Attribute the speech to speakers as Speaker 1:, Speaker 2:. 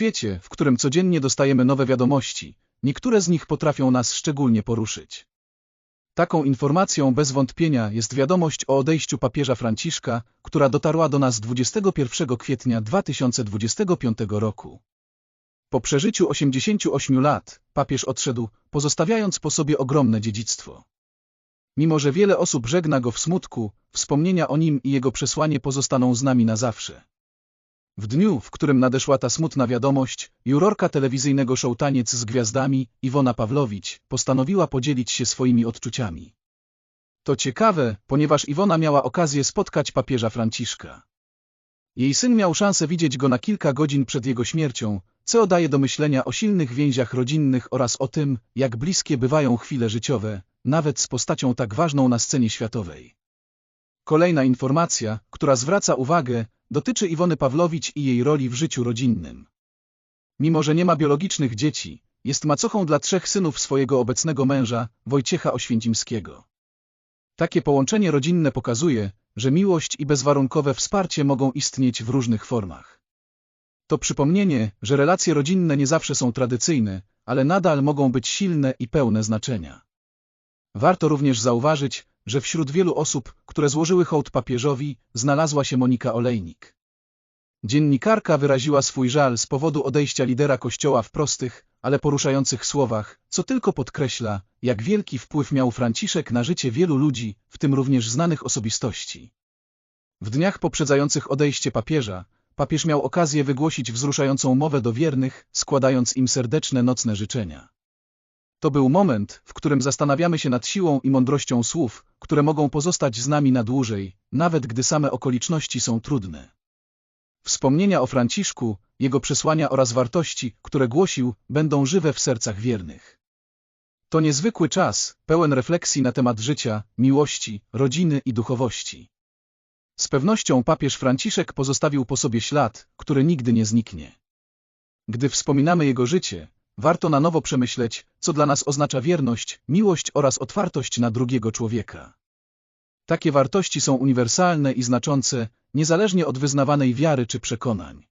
Speaker 1: świecie, w którym codziennie dostajemy nowe wiadomości, niektóre z nich potrafią nas szczególnie poruszyć. Taką informacją bez wątpienia jest wiadomość o odejściu papieża Franciszka, która dotarła do nas 21 kwietnia 2025 roku. Po przeżyciu 88 lat, papież odszedł, pozostawiając po sobie ogromne dziedzictwo. Mimo, że wiele osób żegna go w smutku, wspomnienia o nim i jego przesłanie pozostaną z nami na zawsze. W dniu, w którym nadeszła ta smutna wiadomość, jurorka telewizyjnego show Taniec z Gwiazdami, Iwona Pawlowicz, postanowiła podzielić się swoimi odczuciami. To ciekawe, ponieważ Iwona miała okazję spotkać papieża Franciszka. Jej syn miał szansę widzieć go na kilka godzin przed jego śmiercią, co daje do myślenia o silnych więziach rodzinnych oraz o tym, jak bliskie bywają chwile życiowe, nawet z postacią tak ważną na scenie światowej. Kolejna informacja, która zwraca uwagę, dotyczy Iwony Pawlowicz i jej roli w życiu rodzinnym. Mimo, że nie ma biologicznych dzieci, jest macochą dla trzech synów swojego obecnego męża, Wojciecha Oświęcimskiego. Takie połączenie rodzinne pokazuje, że miłość i bezwarunkowe wsparcie mogą istnieć w różnych formach. To przypomnienie, że relacje rodzinne nie zawsze są tradycyjne, ale nadal mogą być silne i pełne znaczenia. Warto również zauważyć, że wśród wielu osób, które złożyły hołd papieżowi, znalazła się Monika Olejnik. Dziennikarka wyraziła swój żal z powodu odejścia lidera kościoła w prostych, ale poruszających słowach, co tylko podkreśla, jak wielki wpływ miał Franciszek na życie wielu ludzi, w tym również znanych osobistości. W dniach poprzedzających odejście papieża, papież miał okazję wygłosić wzruszającą mowę do wiernych, składając im serdeczne nocne życzenia. To był moment, w którym zastanawiamy się nad siłą i mądrością słów, które mogą pozostać z nami na dłużej, nawet gdy same okoliczności są trudne. Wspomnienia o Franciszku, jego przesłania oraz wartości, które głosił, będą żywe w sercach wiernych. To niezwykły czas, pełen refleksji na temat życia, miłości, rodziny i duchowości. Z pewnością papież Franciszek pozostawił po sobie ślad, który nigdy nie zniknie. Gdy wspominamy jego życie, warto na nowo przemyśleć, co dla nas oznacza wierność, miłość oraz otwartość na drugiego człowieka. Takie wartości są uniwersalne i znaczące, niezależnie od wyznawanej wiary czy przekonań.